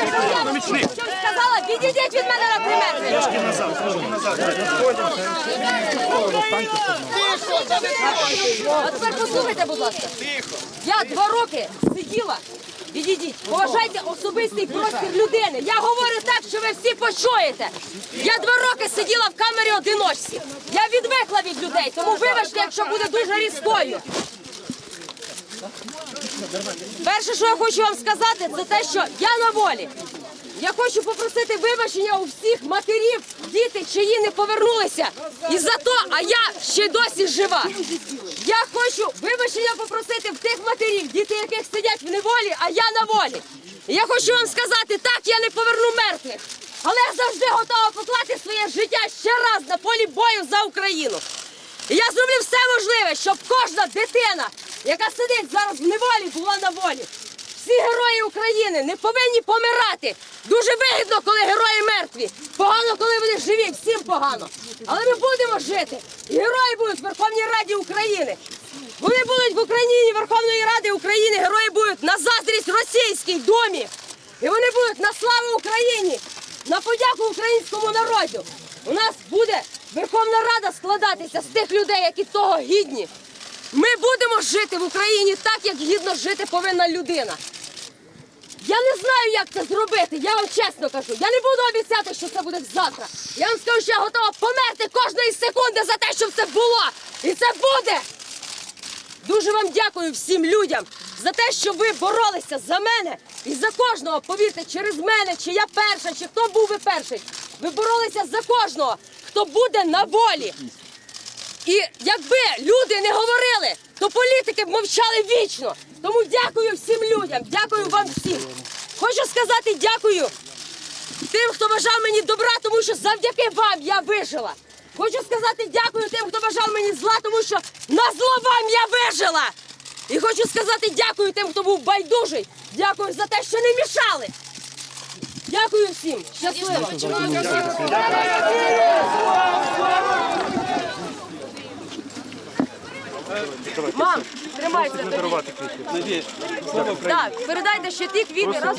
Сказала, відійдіть від мене на три метри. А тепер послухайте, будь ласка. Я два роки сиділа. Відійдіть, поважайте особистий простір людини. Я говорю так, що ви всі почуєте. Я два роки сиділа в камері одиночці. Я відвикла від людей, тому вибачте, якщо буде дуже різкою. Перше, що я хочу вам сказати, це те, що я на волі. Я хочу попросити вибачення у всіх матерів, діти, чиї не повернулися. І за то, а я ще досі жива. Я хочу вибачення попросити в тих матерів, діти яких сидять в неволі, а я на волі. Я хочу вам сказати, так, я не поверну мертвих. Але я завжди готова поклати своє життя ще раз на полі бою за Україну. І я зроблю все можливе, щоб кожна дитина, яка сидить зараз в неволі, була на волі. Всі герої України не повинні помирати. Дуже вигідно, коли герої мертві. Погано, коли вони живі, всім погано. Але ми будемо жити. І герої будуть в Верховній Раді України. Вони будуть в Україні Верховної Ради України. Герої будуть на заздрість російській думі. І вони будуть на славу Україні, на подяку українському народу. У нас буде Верховна Рада складатися з тих людей, які того гідні. Ми будемо жити в Україні так, як гідно жити повинна людина. Я не знаю, як це зробити. Я вам чесно кажу. Я не буду обіцяти, що це буде завтра. Я вам скажу, що я готова померти кожної секунди за те, щоб це було. І це буде. Дуже вам дякую всім людям за те, що ви боролися за мене і за кожного. Повірте, через мене, чи я перша, чи хто був би перший. Ви боролися за кожного, хто буде на волі. І якби люди не говорили, то політики б мовчали вічно. Тому дякую всім людям, дякую вам всім. Хочу сказати дякую тим, хто бажав мені добра, тому що завдяки вам я вижила. Хочу сказати дякую тим, хто бажав мені зла, тому що на зло вам я вижила. І хочу сказати дякую тим, хто був байдужий. Дякую за те, що не мішали. Дякую всім. Щасливо. Тримайся. Надіюсь. Так, передайте ще ті квіти. Раз